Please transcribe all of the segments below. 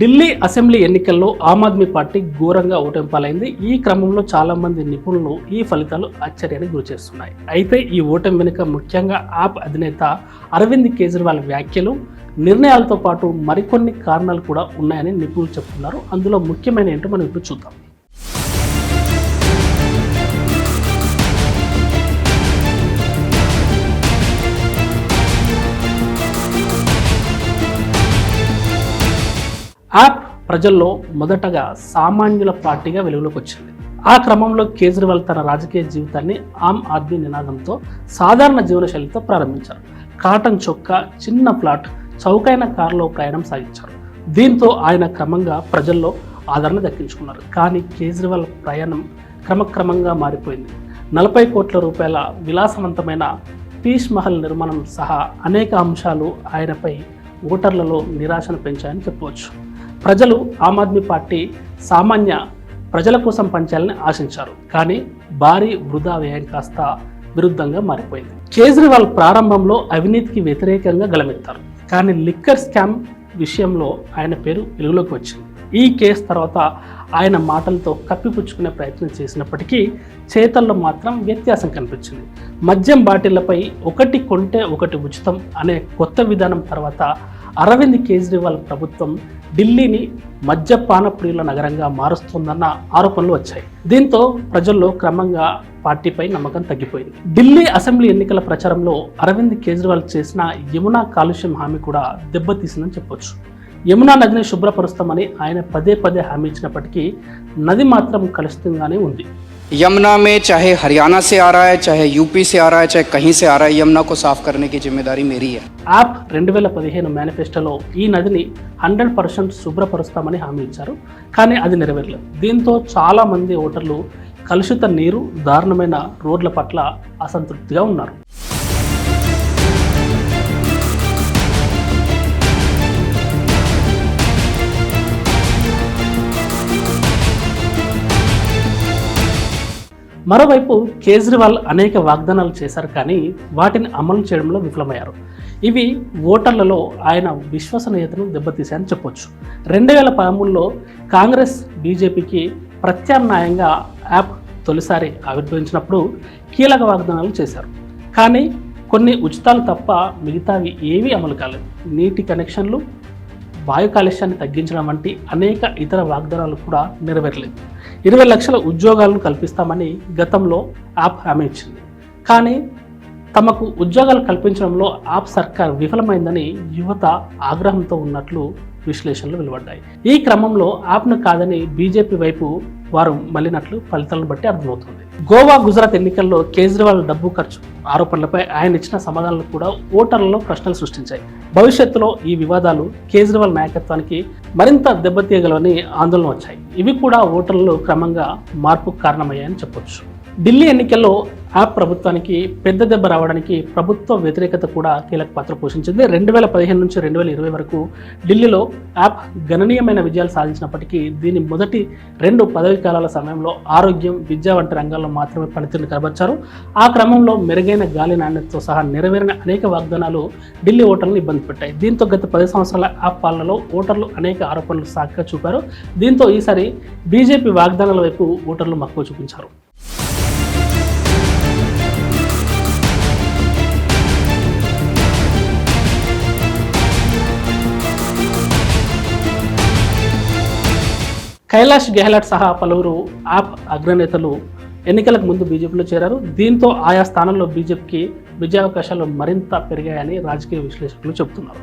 Delhi assembly ఎన్నికల్లో Aam Aadmi party ఘోరంగా ఓటమి ఈ క్రమంలో చాలామంది నిపుణులు ఈ ఫలితాలు ఆశ్చర్యానికి గురిచేస్తున్నాయి అయితే ఈ ఓటమి వెనుక ముఖ్యంగా ఆప్ అధినేత అరవింద్ కేజ్రీవాల్ వ్యాఖ్యలు నిర్ణయాలతో పాటు మరికొన్ని కారణాలు కూడా ఉన్నాయని నిపుణులు చెప్తున్నారు. అందులో ముఖ్యమైన ఏంటో మనం ఇప్పుడు చూద్దాం. యాప్ ప్రజల్లో మొదటగా సామాన్యుల పార్టీగా వెలుగులోకి వచ్చింది. ఆ క్రమంలో కేజ్రీవాల్ తన రాజకీయ జీవితాన్ని ఆమ్ ఆద్మీ నినాదంతో సాధారణ జీవనశైలితో ప్రారంభించారు. కాటన్ చొక్కా చిన్న ప్లాట్ చౌకైన కారులో ప్రయాణం సాగించారు. దీంతో ఆయన క్రమంగా ప్రజల్లో ఆదరణ దక్కించుకున్నారు. కానీ కేజ్రీవాల్ ప్రయాణం క్రమక్రమంగా మారిపోయింది. నలభై కోట్ల రూపాయల విలాసవంతమైన పీష్ మహల్ నిర్మాణం సహా అనేక అంశాలు ఆయనపై ఓటర్లలో నిరాశను పెంచాయని చెప్పవచ్చు. ప్రజలు ఆమ్ ఆద్మీ పార్టీ సామాన్య ప్రజల కోసం పనిచేయాలని ఆశించారు. కానీ భారీ వృధా వ్యయం కాస్త విరుద్ధంగా మారిపోయింది. కేజ్రీవాల్ ప్రారంభంలో అవినీతికి వ్యతిరేకంగా గలమెత్తారు కానీ లిక్కర్ స్కామ్ విషయంలో ఆయన పేరు వెలుగులోకి వచ్చింది. ఈ కేసు తర్వాత ఆయన మాటలతో కప్పిపుచ్చుకునే ప్రయత్నం చేసినప్పటికీ చేతల్లో మాత్రం వ్యత్యాసం కనిపించింది. మద్యం బాటిళ్ళపై ఒకటి కొంటే ఒకటి ఉచితం అనే కొత్త విధానం తర్వాత అరవింద్ కేజ్రీవాల్ ప్రభుత్వం ఢిల్లీని మద్యపాన ప్రియుల నగరంగా మారుస్తుందన్న ఆరోపణలు వచ్చాయి. దీంతో ప్రజల్లో క్రమంగా పార్టీపై నమ్మకం తగ్గిపోయింది. ఢిల్లీ అసెంబ్లీ ఎన్నికల ప్రచారంలో అరవింద్ కేజ్రీవాల్ చేసిన యమునా కాలుష్యం హామీ కూడా దెబ్బతీసిందని చెప్పొచ్చు. యమునా నదిని శుభ్రపరుస్తామని ఆయన పదే పదే హామీ ఇచ్చినప్పటికీ నది మాత్రం కలుషితంగానే ఉంది. यमुना में चाहे हरियाणा से आ रहा है चाहे यूपी से आ रहा है चाहे कहीं से आ रहा है यमुना को साफ करने की जिम्मेदारी मेरी है యాప్ రెండు వేల పదిహేను మేనిఫెస్టోలో ఈ నదిని హండ్రెడ్ పర్సెంట్ శుభ్రపరుస్తామని హామీ ఇచ్చారు కానీ అది నెరవేరలేదు దీంతో చాలా మంది ఓటర్లు కలుషిత నీరు దారుణమైన రోడ్ల పట్ల అసంతృప్తిగా ఉన్నారు మరోవైపు కేజ్రీవాల్ అనేక వాగ్దానాలు చేశారు కానీ వాటిని అమలు చేయడంలో విఫలమయ్యారు. ఇవి ఓటర్లలో ఆయన విశ్వసనీయతను దెబ్బతీశాయని చెప్పొచ్చు. రెండు వేల పదమూడులో కాంగ్రెస్ బీజేపీకి ప్రత్యామ్నాయంగా యాప్ తొలిసారి ఆవిర్భవించినప్పుడు కీలక వాగ్దానాలు చేశారు. కానీ కొన్ని ఉచితాలు తప్ప మిగతావి ఏవీ అమలు కాలేదు. నీటి కనెక్షన్లు వాయు కాలుష్యాన్ని తగ్గించడం వంటి అనేక ఇతర వాగ్దానాలు కూడా నెరవేరలేదు. ఇరవై లక్షల ఉద్యోగాలను కల్పిస్తామని గతంలో యాప్ హామీ ఇచ్చింది. కానీ తమకు ఉద్యోగాలు కల్పించడంలో ఆప్ సర్కార్ విఫలమైందని యువత ఆగ్రహంతో ఉన్నట్లు విశ్లేషణలు వెలువడ్డాయి. ఈ క్రమంలో ఆప్ను కాదని బీజేపీ వైపు వారు మళ్ళినట్లు ఫలితాలను బట్టి అర్థమవుతుంది. గోవా గుజరాత్ ఎన్నికల్లో కేజ్రీవాల్ డబ్బు ఖర్చు ఆరోపణలపై ఆయన ఇచ్చిన సమాధానాలు కూడా ఓటర్లలో ప్రశ్నలు సృష్టించాయి. భవిష్యత్తులో ఈ వివాదాలు కేజ్రీవాల్ నాయకత్వానికి మరింత దెబ్బతీయగలవని ఆందోళన వచ్చాయి. ఇవి కూడా ఓటర్లలో క్రమంగా మార్పుకు కారణమయ్యాయని చెప్పొచ్చు. ఢిల్లీ ఎన్నికల్లో యాప్ ప్రభుత్వానికి పెద్ద దెబ్బ రావడానికి ప్రభుత్వ వ్యతిరేకత కూడా కీలక పాత్ర పోషించింది. రెండు వేల పదిహేను నుంచి రెండు వేల ఇరవై వరకు ఢిల్లీలో యాప్ గణనీయమైన విజయాలు సాధించినప్పటికీ దీని మొదటి రెండు పదవి కాలాల సమయంలో ఆరోగ్యం విద్య వంటి రంగాల్లో మాత్రమే పనితీరును కనబర్చారు. ఆ క్రమంలో మెరుగైన గాలి నాణ్యతతో సహా నెరవేరిన అనేక వాగ్దానాలు ఢిల్లీ ఓటర్లను ఇబ్బంది పెట్టాయి. దీంతో గత పది సంవత్సరాల యాప్ పాలనలో ఓటర్లు అనేక ఆరోపణలు సాకుగా చూపారు. దీంతో ఈసారి బీజేపీ వాగ్దానాల వైపు ఓటర్లు మక్కువ చూపించారు. కైలాష్ గెహ్లాట్ సహా పలువురు యాప్ అగ్రనేతలు ఎన్నికలకు ముందు బీజేపీలో చేరారు. దీంతో ఆయా స్థానాల్లో బీజేపీకి విజయావకాశాలు మరింత పెరిగాయని రాజకీయ విశ్లేషకులు చెబుతున్నారు.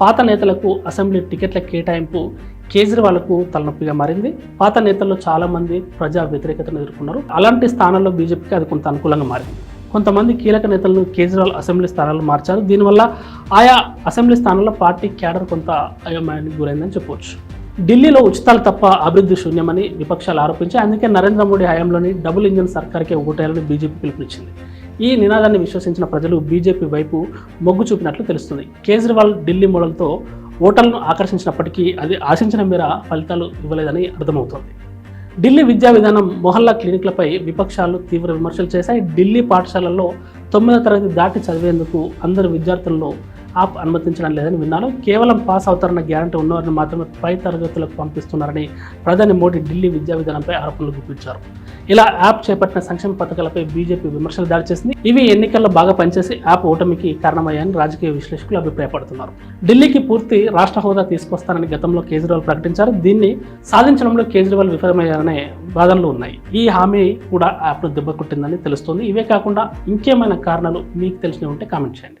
పాత నేతలకు అసెంబ్లీ టికెట్ల కేటాయింపు కేజ్రీవాల్కు తలనొప్పిగా మారింది. పాత నేతల్లో చాలామంది ప్రజా వ్యతిరేకతను ఎదుర్కొన్నారు. అలాంటి స్థానాల్లో బీజేపీకి అది కొంత అనుకూలంగా మారింది. కొంతమంది కీలక నేతలను కేజ్రీవాల్ అసెంబ్లీ స్థానాలు మార్చారు. దీనివల్ల ఆయా అసెంబ్లీ స్థానాల్లో పార్టీ క్యాడర్ కొంత అయోమయానికి గురైందని చెప్పవచ్చు ఢిల్లీలో ఉచితాలు తప్ప అభివృద్ధి శూన్యమని విపక్షాలు ఆరోపించాయి. అందుకే నరేంద్ర మోడీ హయాంలోని డబుల్ ఇంజన్ సర్కార్కే ఓటేయాలని బీజేపీ పిలుపునిచ్చింది. ఈ నినాదాన్ని విశ్వసించిన ప్రజలు బీజేపీ వైపు మొగ్గు చూపినట్లు తెలుస్తుంది. కేజ్రీవాల్ ఢిల్లీ మోడల్తో ఓటర్లను ఆకర్షించినప్పటికీ అది ఆశించిన మేర ఫలితాలు ఇవ్వలేదని అర్థమవుతోంది. ఢిల్లీ విద్యా విధానం మొహల్లా క్లినిక్లపై విపక్షాలు తీవ్ర విమర్శలు చేశాయి. ఢిల్లీ పాఠశాలల్లో తొమ్మిదో తరగతి దాటి చదివేందుకు అందరు విద్యార్థుల్లో యాప్ అనుమతించడం లేదని విన్నాను. కేవలం పాస్ అవుతారన్న గ్యారంటీ ఉన్నవారిని మాత్రమే పై తరగతులకు పంపిస్తున్నారని ప్రధాని మోడీ ఢిల్లీ విద్యా విధానంపై ఆరోపణలు గుప్పించారు. ఇలా యాప్ చేపట్టిన సంక్షేమ పథకాలపై బీజేపీ విమర్శలు దాడి చేసింది. ఇవి ఎన్నికల్లో బాగా పనిచేసి యాప్ ఓటమికి కారణమయ్యాయని రాజకీయ విశ్లేషకులు అభిప్రాయపడుతున్నారు. ఢిల్లీకి పూర్తి రాష్ట్ర హోదా తీసుకొస్తానని గతంలో కేజ్రీవాల్ ప్రకటించారు. దీన్ని సాధించడంలో కేజ్రీవాల్ విఫలమయ్యారనే వాదనలు ఉన్నాయి. ఈ హామీ కూడా యాప్ను దెబ్బకొట్టిందని తెలుస్తోంది. ఇవే కాకుండా ఇంకేమైనా కారణాలు మీకు తెలిసినవి ఉంటే కామెంట్ చేయండి.